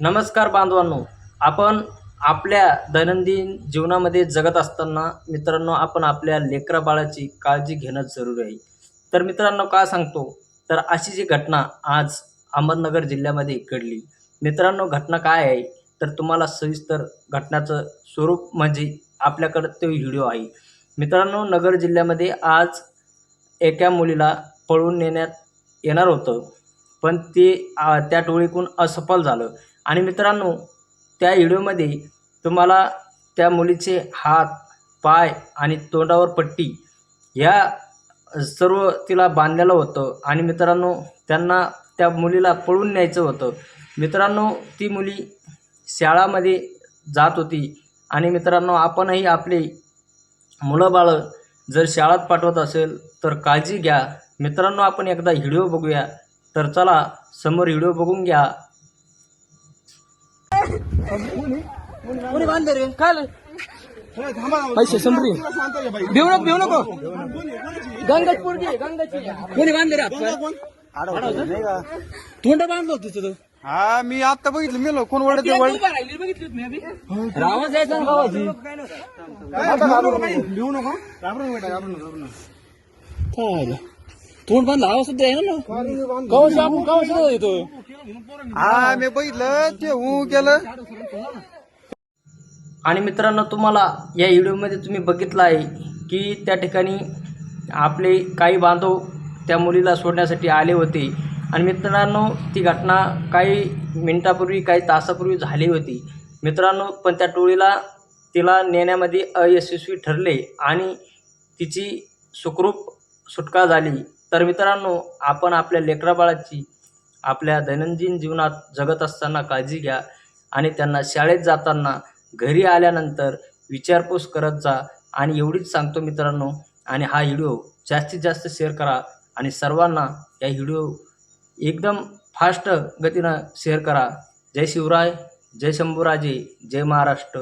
नमस्कार बांधवांनो आपण आपल्या दैनंदिन जीवनामध्ये जगत असताना मित्रांनो आपण आपल्या लेकरा बाळाची काळजी घेणं जरुरी आहे. तर मित्रांनो का सांगतो? तर अशी जी घटना आज अहमदनगर जिल्ह्यामध्ये घडली. मित्रांनो घटना काय आहे? तर तुम्हाला सविस्तर घटनाचं स्वरूप म्हणजे आपल्याकडं तो व्हिडिओ आहे. मित्रांनो नगर जिल्ह्यामध्ये आज एका मुलीला पळवून नेण्यात येणार होतं. पण ते त्या टोळीकडून असफल झालं. आणि मित्रांनो त्या व्हिडिओमध्ये तुम्हाला त्या मुलीचे हात पाय आणि तोंडावर पट्टी ह्या सर्व तिला बांधलेलं होतं. आणि मित्रांनो त्यांना त्या मुलीला पळून न्यायचं होतं. मित्रांनो ती मुली शाळामध्ये जात होती. आणि मित्रांनो आपणही आपले मुलं बाळं जर शाळेत पाठवत असेल तर काळजी घ्या. मित्रांनो आपण एकदा व्हिडिओ बघूया. तर चला समोर व्हिडिओ बघून घ्या. कोणी बांधले रे? काय पैसे संपली. भिऊ नको भिऊ नको. गंगाची गंगाची. कोणी बांधले रे तोंड बांधलो तिथं. तो हा मी आता बघितलं मेलो. कोण वडत होती यायचा ना गावाची लिहू नको. काय? तोंड बांधलं आवाज सुद्धा आहे ना गावाची आपण गावाची येतो. हा मी बघितलं ते हू केलं आणि मित्रांनो तुम्हाला या व्हिडिओमध्ये तुम्ही बघितलं आहे की त्या ठिकाणी आपले काही बांधव त्या मुलीला सोडण्यासाठी आले होते. आणि मित्रांनो ती घटना काही मिनिटापूर्वी काही तासापूर्वी झाली होती. मित्रांनो पण त्या टोळीला तिला नेण्यामध्ये अयशस्वी ठरले आणि तिची सुखरूप सुटका झाली. तर मित्रांनो आपण आपल्या लेकराबाळाची आपल्या दैनंदिन जीवनात जगत असताना काळजी घ्या. आणि त्यांना शाळेत जाताना घरी आल्यानंतर विचारपूस करत जा आणि एवढीच सांगतो मित्रांनो. आणि हा व्हिडिओ जास्तीत जास्त शेअर करा आणि सर्वांना या व्हिडिओ एकदम फास्ट गतीनं शेअर करा. जय शिवराय जय शंभूराजे जय महाराष्ट्र.